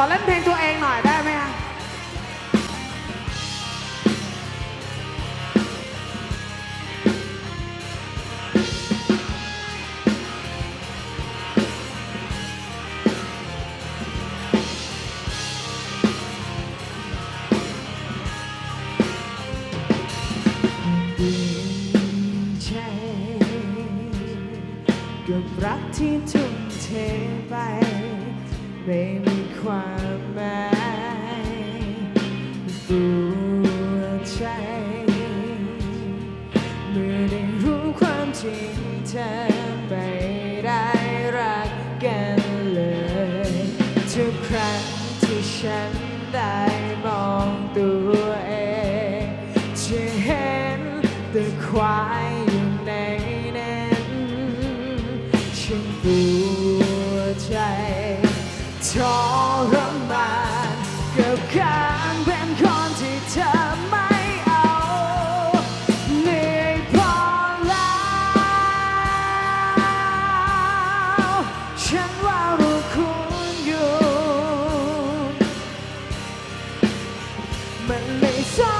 อเล่นเพลงตัวเองหน่อยได้ไหมคะกับรักที่ทุ่มเทไปไม่มี ความหมายตัวใจ เมื่อได้รู้ความจริงเธอไม่ได้รักกันเลย ทุกครั้งที่ฉันได้ กับการเป็นคนที่เธอไม่เอาเหนื่อยพอแล้วฉันว่ารู้คุณอยู่ มันไม่สมค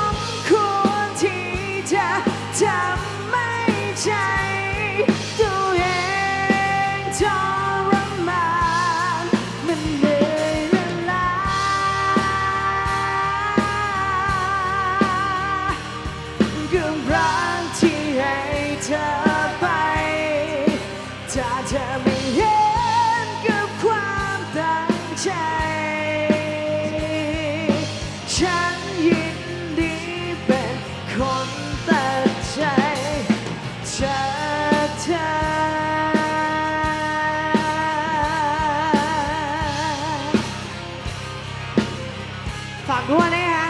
ฝากด้วยนะคะ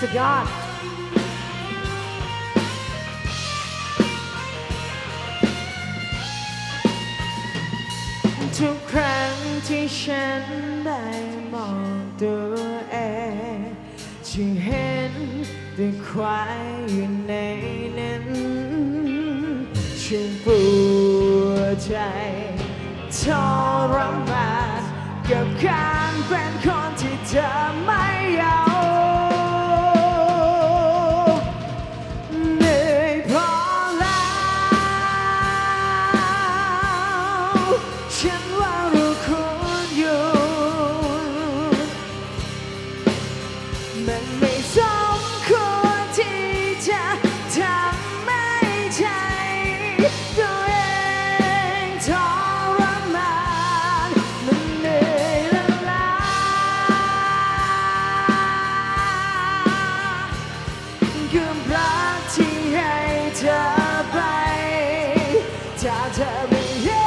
สุดยอด ทุกครั้งที่ฉันได้มองตัวเองจะเห็นแต่ควายอยู่ในนั้นฉันปวดใจทรมาน กับการเป็นคนที่เธอไม่เอา ไม่เห็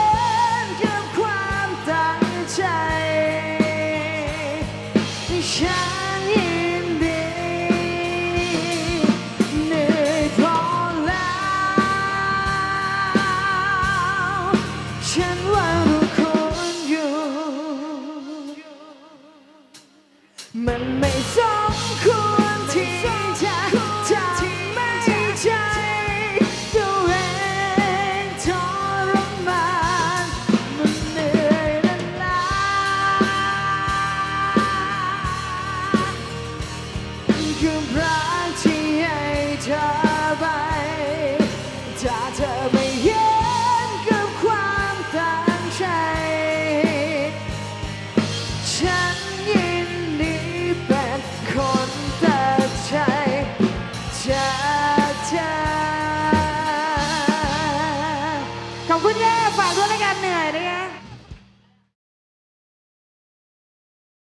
นกับความตั้งใจฉันยินดีเหนื่อยพอแล้วฉันว่ารู้คุณอยู่ มันไม่สมควร